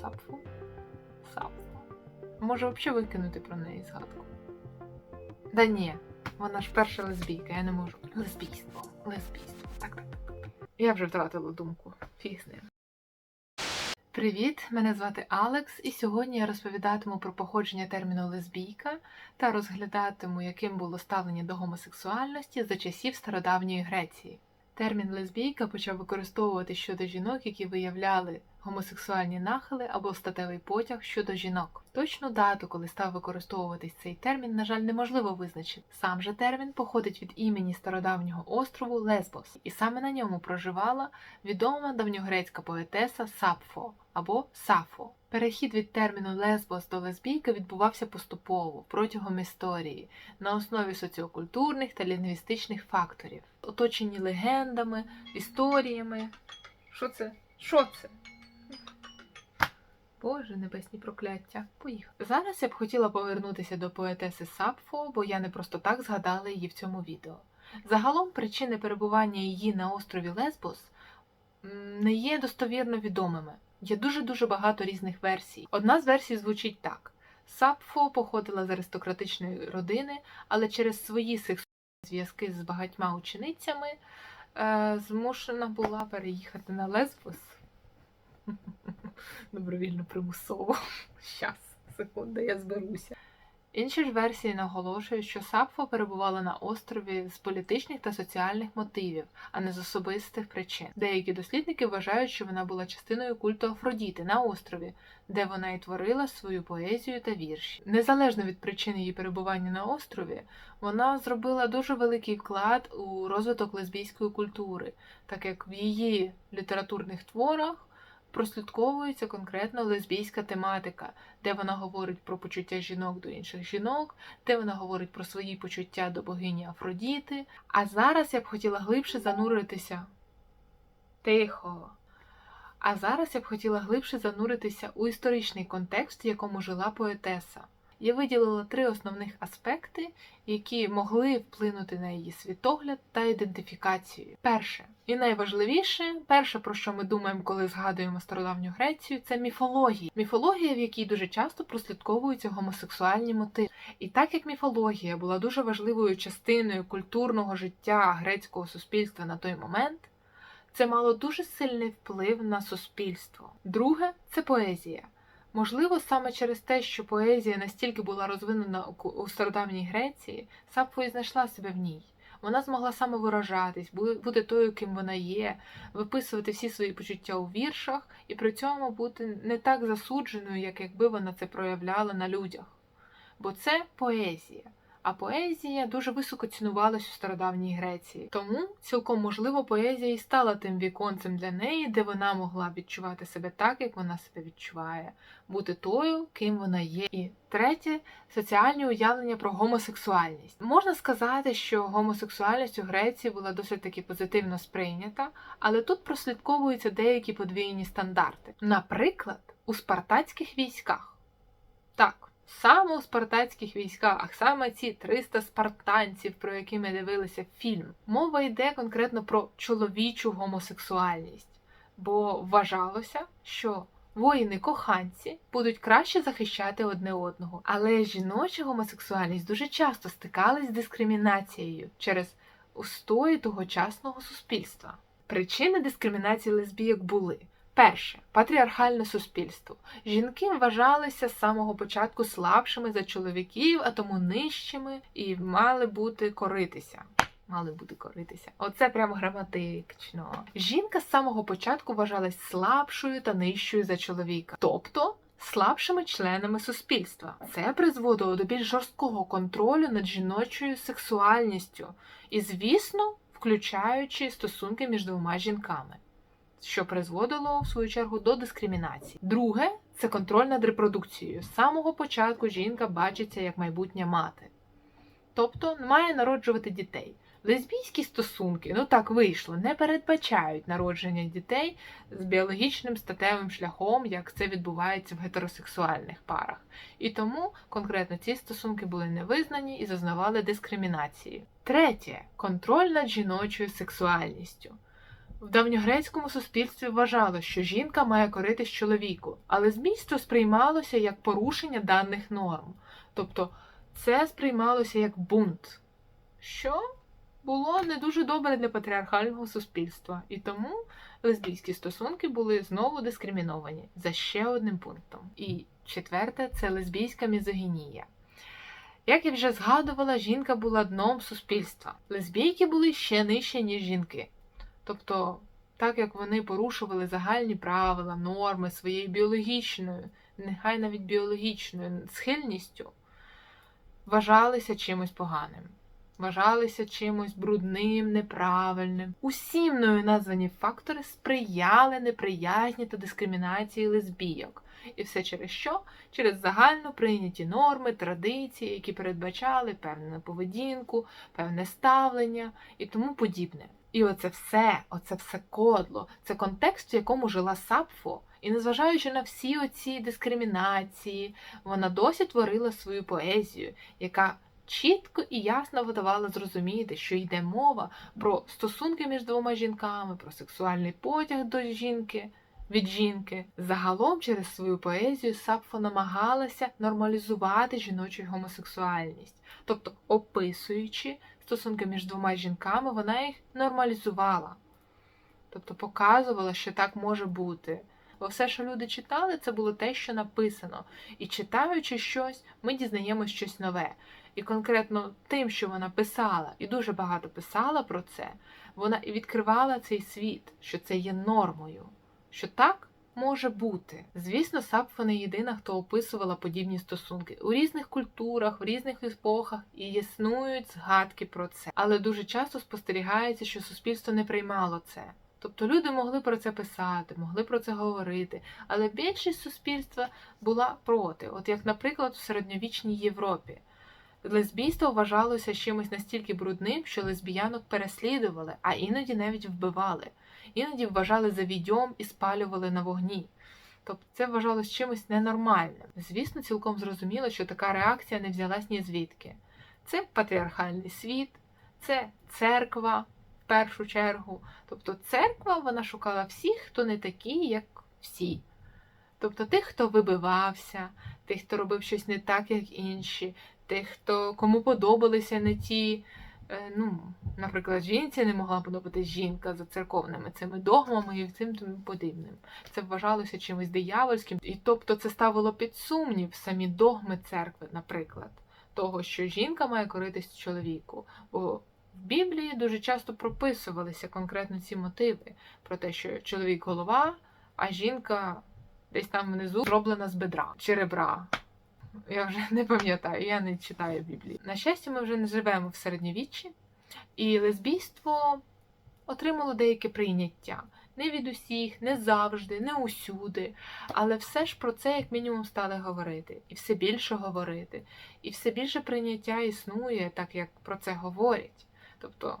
Сапфо? Сапфо. Може взагалі викинути про неї згадку. Да ні, вона ж перша лесбійка, я не можу. Лесбійство, лесбійство. Так, так, так. Я вже втратила думку. Фіг з ним. Привіт, мене звати Алекс, і сьогодні я розповідатиму про походження терміну лесбійка та розглядатиму, яким було ставлення до гомосексуальності за часів стародавньої Греції. Термін лесбійка почав використовувати щодо жінок, які виявляли гомосексуальні нахили або статевий потяг щодо жінок. Точну дату, коли став використовуватись цей термін, на жаль, неможливо визначити. Сам же термін походить від імені стародавнього острову Лесбос, і саме на ньому проживала відома давньогрецька поетеса Сапфо або Сафо. Перехід від терміну лесбос до лесбійка відбувався поступово протягом історії на основі соціокультурних та лінгвістичних факторів, оточені легендами, історіями. Що це? Що це? Боже, небесні прокляття. Поїхали. Зараз я б хотіла повернутися до поетеси Сапфо, бо я не просто так згадала її в цьому відео. Загалом причини перебування її на острові Лесбос не є достовірно відомими. Є дуже-дуже багато різних версій. Одна з версій звучить так: Сапфо походила з аристократичної родини, але через свої сексуальні зв'язки з багатьма ученицями е, змушена була переїхати на Лесбос. Добровільно примусово. Щас, секунду, я зберуся. Інші ж версії наголошують, що Сапфо перебувала на острові з політичних та соціальних мотивів, а не з особистих причин. Деякі дослідники вважають, що вона була частиною культу Афродіти на острові, де вона і творила свою поезію та вірші. Незалежно від причин її перебування на острові, вона зробила дуже великий вклад у розвиток лесбійської культури, так як в її літературних творах прослідковується конкретно лесбійська тематика, де вона говорить про почуття жінок до інших жінок, де вона говорить про свої почуття до богині Афродіти. А зараз я б хотіла глибше зануритися. Тихо. А зараз я б хотіла глибше зануритися у історичний контекст, в якому жила поетеса. Я виділила три основних аспекти, які могли вплинути на її світогляд та ідентифікацію. Перше і найважливіше, перше, про що ми думаємо, коли згадуємо стародавню Грецію, це міфологія. Міфологія, в якій дуже часто прослідковуються гомосексуальні мотиви. І так як міфологія була дуже важливою частиною культурного життя грецького суспільства на той момент, це мало дуже сильний вплив на суспільство. Друге це поезія. Можливо, саме через те, що поезія настільки була розвинена у- стародавній Греції, Сапфо і знайшла себе в ній. Вона змогла самовиражатись, бу- бути тою, ким вона є, виписувати всі свої почуття у віршах і при цьому бути не так засудженою, як якби вона це проявляла на людях. Бо це поезія. А поезія дуже високо цінувалась у стародавній Греції. Тому цілком можливо поезія і стала тим віконцем для неї, де вона могла відчувати себе так, як вона себе відчуває, бути тою, ким вона є. І третє соціальні уявлення про гомосексуальність. Можна сказати, що гомосексуальність у Греції була досить таки позитивно сприйнята, але тут прослідковуються деякі подвійні стандарти. Наприклад, у спартатських військах. Так. Саме у спартанських військах, саме ці 300 спартанців, про які ми дивилися фільм, мова йде конкретно про чоловічу гомосексуальність, бо вважалося, що воїни-коханці будуть краще захищати одне одного. Але жіноча гомосексуальність дуже часто стикалась з дискримінацією через устої тогочасного суспільства. Причини дискримінації лесбійок були. Перше патріархальне суспільство. Жінки вважалися з самого початку слабшими за чоловіків, а тому нижчими і мали бути коритися. Мали бути коритися. Оце прямо граматично. Жінка з самого початку вважалась слабшою та нижчою за чоловіка, тобто слабшими членами суспільства. Це призводило до більш жорсткого контролю над жіночою сексуальністю і, звісно, включаючи стосунки між двома жінками що призводило в свою чергу до дискримінації. Друге це контроль над репродукцією. З самого початку жінка бачиться як майбутня мати, тобто має народжувати дітей. Лесбійські стосунки, ну так вийшло, не передбачають народження дітей з біологічним статевим шляхом, як це відбувається в гетеросексуальних парах. І тому конкретно ці стосунки були не визнані і зазнавали дискримінації. Третє контроль над жіночою сексуальністю. В давньогрецькому суспільстві вважало, що жінка має коритись чоловіку, але змійство сприймалося як порушення даних норм. Тобто це сприймалося як бунт, що було не дуже добре для патріархального суспільства, і тому лесбійські стосунки були знову дискриміновані за ще одним пунктом. І четверте це лесбійська мізогінія. Як я вже згадувала, жінка була дном суспільства. Лесбійки були ще нижче, ніж жінки. Тобто, так як вони порушували загальні правила, норми своєю біологічною, нехай навіть біологічною схильністю, вважалися чимось поганим, вважалися чимось брудним, неправильним. Усі мною названі фактори сприяли неприязні та дискримінації лесбійок. І все через що? Через загально прийняті норми, традиції, які передбачали певну поведінку, певне ставлення і тому подібне. І оце все, оце все кодло, це контекст, в якому жила Сапфо. І незважаючи на всі оці дискримінації, вона досі творила свою поезію, яка чітко і ясно видавала зрозуміти, що йде мова про стосунки між двома жінками, про сексуальний потяг до жінки. Від жінки загалом через свою поезію Сапфо намагалася нормалізувати жіночу гомосексуальність, тобто описуючи стосунки між двома жінками, вона їх нормалізувала, тобто показувала, що так може бути. Бо все, що люди читали, це було те, що написано. І читаючи щось, ми дізнаємося щось нове. І конкретно тим, що вона писала, і дуже багато писала про це, вона і відкривала цей світ, що це є нормою, що так може бути. Звісно, Сапфо не єдина, хто описувала подібні стосунки. У різних культурах, в різних епохах і існують згадки про це. Але дуже часто спостерігається, що суспільство не приймало це. Тобто люди могли про це писати, могли про це говорити, але більшість суспільства була проти, от як, наприклад, в середньовічній Європі. Лесбійство вважалося чимось настільки брудним, що лесбіянок переслідували, а іноді навіть вбивали, іноді вважали за відьом і спалювали на вогні. Тобто це вважалось чимось ненормальним. Звісно, цілком зрозуміло, що така реакція не взялась ні звідки. Це патріархальний світ, це церква в першу чергу. Тобто церква вона шукала всіх, хто не такі, як всі. Тобто тих, хто вибивався, тих, хто робив щось не так, як інші, тих, хто кому подобалися не ті. Е, Ну, наприклад, жінці не могла подобатись жінка за церковними цими догмами і цим тому подібним. Це вважалося чимось диявольським, і тобто це ставило під сумнів самі догми церкви, наприклад, того, що жінка має коритись чоловіку. Бо в Біблії дуже часто прописувалися конкретно ці мотиви про те, що чоловік голова, а жінка десь там внизу зроблена з бедра чи ребра. Я вже не пам'ятаю, я не читаю Біблії. На щастя, ми вже не живемо в середньовіччі, і лесбійство отримало деяке прийняття. Не від усіх, не завжди, не усюди. Але все ж про це, як мінімум, стали говорити, і все більше говорити, і все більше прийняття існує, так як про це говорять. Тобто,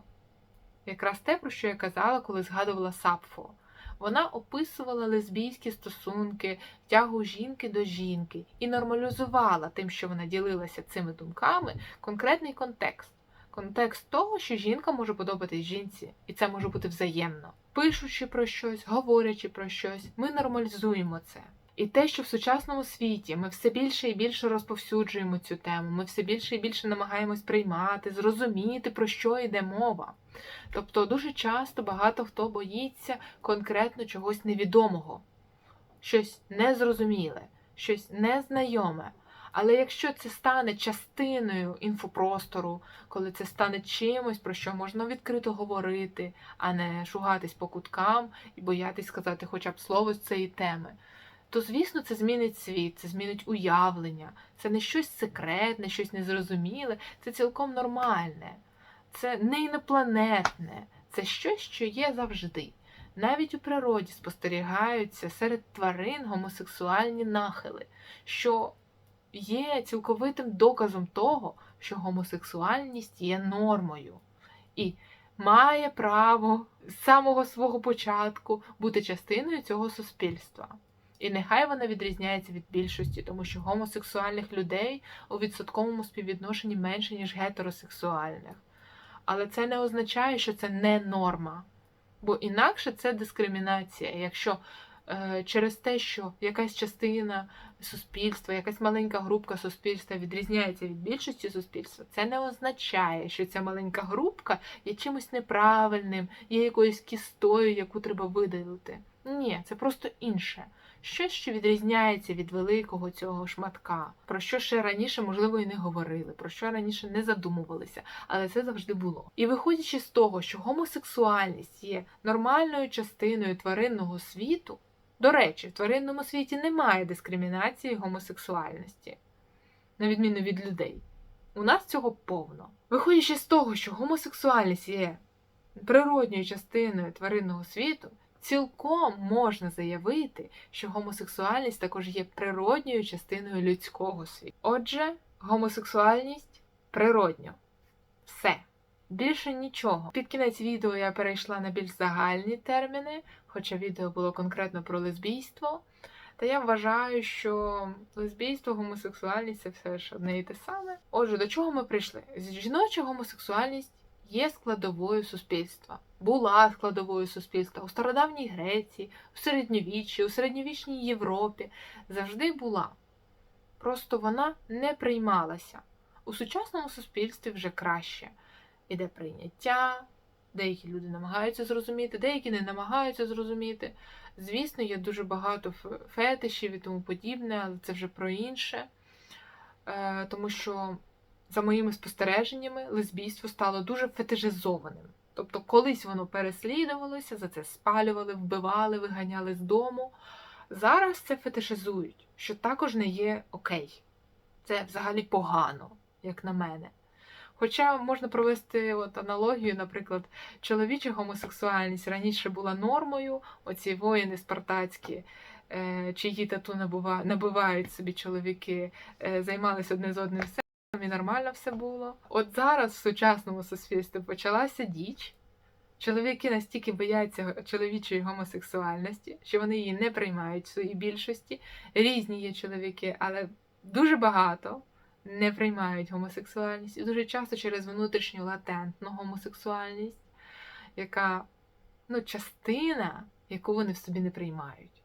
якраз те, про що я казала, коли згадувала Сапфо. Вона описувала лесбійські стосунки, тягу жінки до жінки і нормалізувала тим, що вона ділилася цими думками, конкретний контекст. Контекст того, що жінка може подобатись жінці, і це може бути взаємно. Пишучи про щось, говорячи про щось, ми нормалізуємо це. І те, що в сучасному світі ми все більше і більше розповсюджуємо цю тему, ми все більше і більше намагаємось приймати, зрозуміти, про що йде мова. Тобто дуже часто багато хто боїться конкретно чогось невідомого, щось незрозуміле, щось незнайоме. Але якщо це стане частиною інфопростору, коли це стане чимось, про що можна відкрито говорити, а не шугатись по куткам і боятись сказати хоча б слово з цієї теми, то звісно це змінить світ, це змінить уявлення, це не щось секретне, щось незрозуміле, це цілком нормальне, це не інопланетне, це щось, що є завжди. Навіть у природі спостерігаються серед тварин гомосексуальні нахили, що є цілковитим доказом того, що гомосексуальність є нормою і має право з самого свого початку бути частиною цього суспільства. І нехай вона відрізняється від більшості, тому що гомосексуальних людей у відсотковому співвідношенні менше, ніж гетеросексуальних. Але це не означає, що це не норма. Бо інакше це дискримінація. Якщо е, через те, що якась частина суспільства, якась маленька групка суспільства відрізняється від більшості суспільства, це не означає, що ця маленька групка є чимось неправильним, є якоюсь кістою, яку треба видалити. Ні, це просто інше. Щось, що відрізняється від великого цього шматка, про що ще раніше, можливо, і не говорили, про що раніше не задумувалися, але це завжди було. І виходячи з того, що гомосексуальність є нормальною частиною тваринного світу, до речі, в тваринному світі немає дискримінації гомосексуальності, на відміну від людей. У нас цього повно. Виходячи з того, що гомосексуальність є природньою частиною тваринного світу, цілком можна заявити, що гомосексуальність також є природньою частиною людського світу. Отже, гомосексуальність природньо. Все. Більше нічого. Під кінець відео я перейшла на більш загальні терміни, хоча відео було конкретно про лесбійство. Та я вважаю, що лесбійство, гомосексуальність це все ж одне і те саме. Отже, до чого ми прийшли? Жіноча гомосексуальність є складовою суспільства, була складовою суспільства у стародавній Греції, у середньовіччі, у середньовічній Європі завжди була. Просто вона не приймалася. У сучасному суспільстві вже краще. Іде прийняття, деякі люди намагаються зрозуміти, деякі не намагаються зрозуміти. Звісно, є дуже багато фетишів і тому подібне, але це вже про інше. Е, тому що, за моїми спостереженнями, лесбійство стало дуже фетишизованим. Тобто, колись воно переслідувалося, за це спалювали, вбивали, виганяли з дому. Зараз це фетишизують, що також не є окей. Це взагалі погано, як на мене. Хоча можна провести от аналогію, наприклад, чоловіча гомосексуальність раніше була нормою, оці воїни спартацькі, е, чиї тату набивають собі чоловіки, е, займалися одне з одним і нормально все було. От зараз в сучасному суспільстві почалася діч. Чоловіки настільки бояться чоловічої гомосексуальності, що вони її не приймають в своїй більшості. Різні є чоловіки, але дуже багато не приймають гомосексуальність. І дуже часто через внутрішню латентну гомосексуальність, яка ну, частина, яку вони в собі не приймають.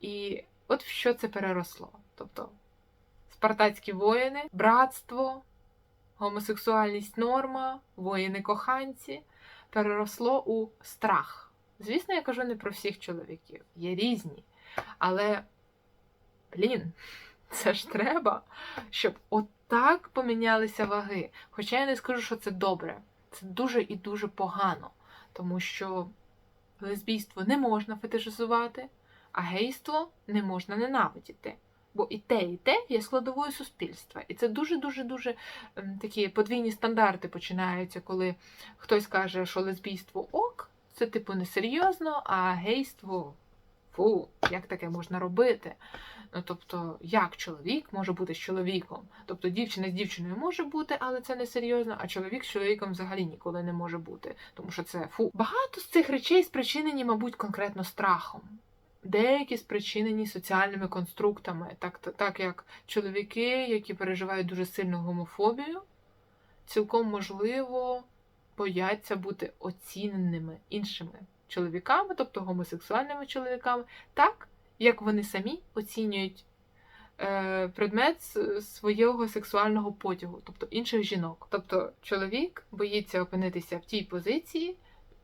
І от в що це переросло. Тобто спартацькі воїни, братство, гомосексуальність норма, воїни-коханці переросло у страх. Звісно, я кажу не про всіх чоловіків, є різні. Але, блін, це ж треба, щоб отак помінялися ваги. Хоча я не скажу, що це добре. Це дуже і дуже погано, тому що лесбійство не можна фетишизувати, а гейство не можна ненавидіти. Бо і те, і те є складовою суспільства. І це дуже-дуже дуже ем, такі подвійні стандарти починаються, коли хтось каже, що лесбійство ок, це типу несерйозно, а гейство фу, як таке можна робити? Ну, тобто, як чоловік може бути з чоловіком? Тобто дівчина з дівчиною може бути, але це не серйозно, а чоловік з чоловіком взагалі ніколи не може бути, тому що це фу. Багато з цих речей спричинені, мабуть, конкретно страхом. Деякі спричинені соціальними конструктами, так, так як чоловіки, які переживають дуже сильну гомофобію, цілком можливо бояться бути оціненими іншими чоловіками, тобто гомосексуальними чоловіками, так як вони самі оцінюють е, предмет свого сексуального потягу, тобто інших жінок. Тобто чоловік боїться опинитися в тій позиції,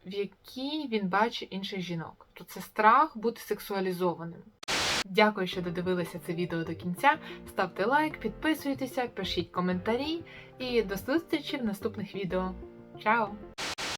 в якій він бачить інших жінок. То це страх бути сексуалізованим. Дякую, що додивилися це відео до кінця. Ставте лайк, підписуйтеся, пишіть коментарі і до зустрічі в наступних відео. Чао!